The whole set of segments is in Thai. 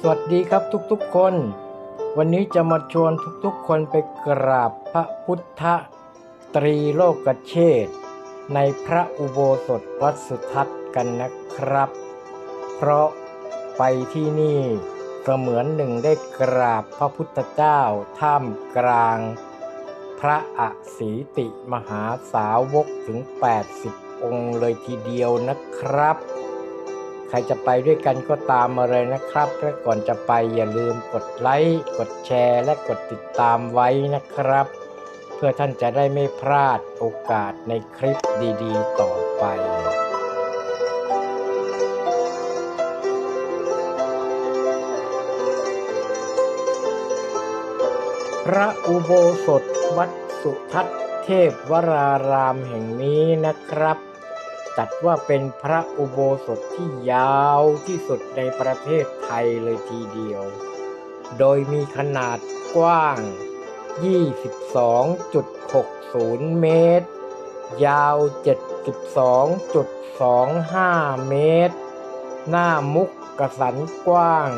สวัสดีครับทุกๆคน วันนี้จะมาชวนทุกๆคนไปกราบพระพุทธตรีโลกเชษฐ์ในพระอุโบสถวัดสุทัศน์กันนะครับ เพราะไปที่นี่เสมือนหนึ่งได้กราบพระพุทธเจ้าท่ามกลาง พระอสีติมหาสาวกถึง 80 องค์เลยทีเดียวนะครับ ใครจะไปด้วยกันก็ตามมาเลยนะครับ และก่อนจะไปอย่าลืมกดไลค์กดแชร์ และกดติดตามไว้นะครับ เพื่อท่านจะได้ไม่พลาดโอกาสในคลิปดีๆ ต่อไปพระอุโบสถวัดสุทัศน์เทพวรารามแห่งนี้นะครับ จัดว่าเป็นพระอุโบสถที่ยาวที่สุดในประเทศไทยเลยทีเดียว โดยมีขนาดกว้าง 22.60 เมตร ยาว 72.25 เมตร หน้ามุกกระสันกว้าง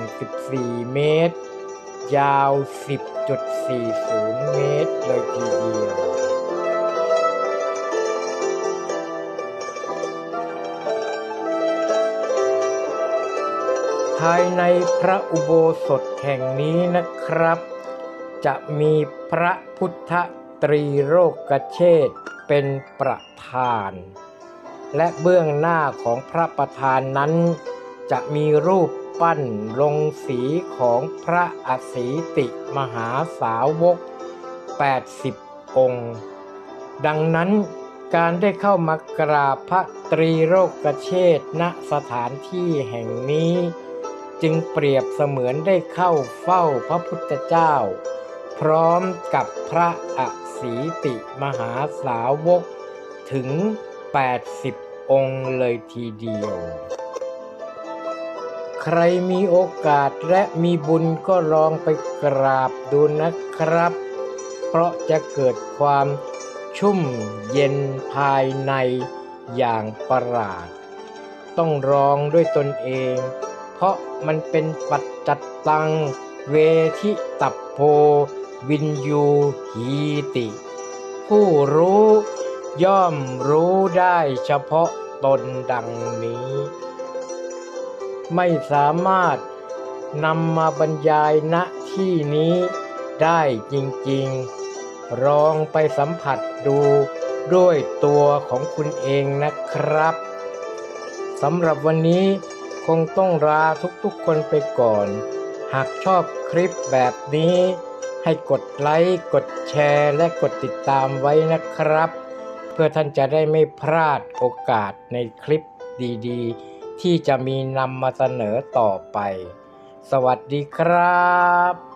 14 เมตร ยาว 10.40 เมตรเลยทีเดียว ภายในพระอุโบสถแห่งนี้นะครับ จะมีพระพุทธตรีโรกเชษเป็นประธาน และเบื้องหน้าของพระประธานนั้น จะมีรูปปั้นลงสีของพระอสีติมหาสาวก 80 องค์ ดังนั้นการได้เข้ามากราบพระตรีโรกเชษณสถานที่แห่งนี้ จึงเปรียบเสมือนได้เข้าเฝ้าพระพุทธเจ้า พร้อมกับพระอสีติมหาสาวกถึง 80 องค์เลยทีเดียว ใครมีโอกาสและมีบุญก็ลองไปกราบดูนะครับ เพราะจะเกิดความชุ่มเย็นภายในอย่างประหลาด ต้องลองด้วยตนเอง เพราะมันเป็นปัจจัตตัง เวทิตัพโพ วินยูหีติ ผู้รู้ย่อมรู้ได้เฉพาะตนดังนี้ ไม่สามารถนำมาบรรยายณที่นี้ได้จริงๆลองไปสัมผัสดูด้วยตัวของคุณเองนะครับสำหรับวันนี้ คงต้องลาทุกๆคนไปก่อน หากชอบคลิปแบบนี้ ให้กดไลค์ กดแชร์ และกดติดตามไว้นะครับ เพื่อท่านจะได้ไม่พลาดโอกาสในคลิปดีๆ ที่จะมีนำมาเสนอต่อไป สวัสดีครับ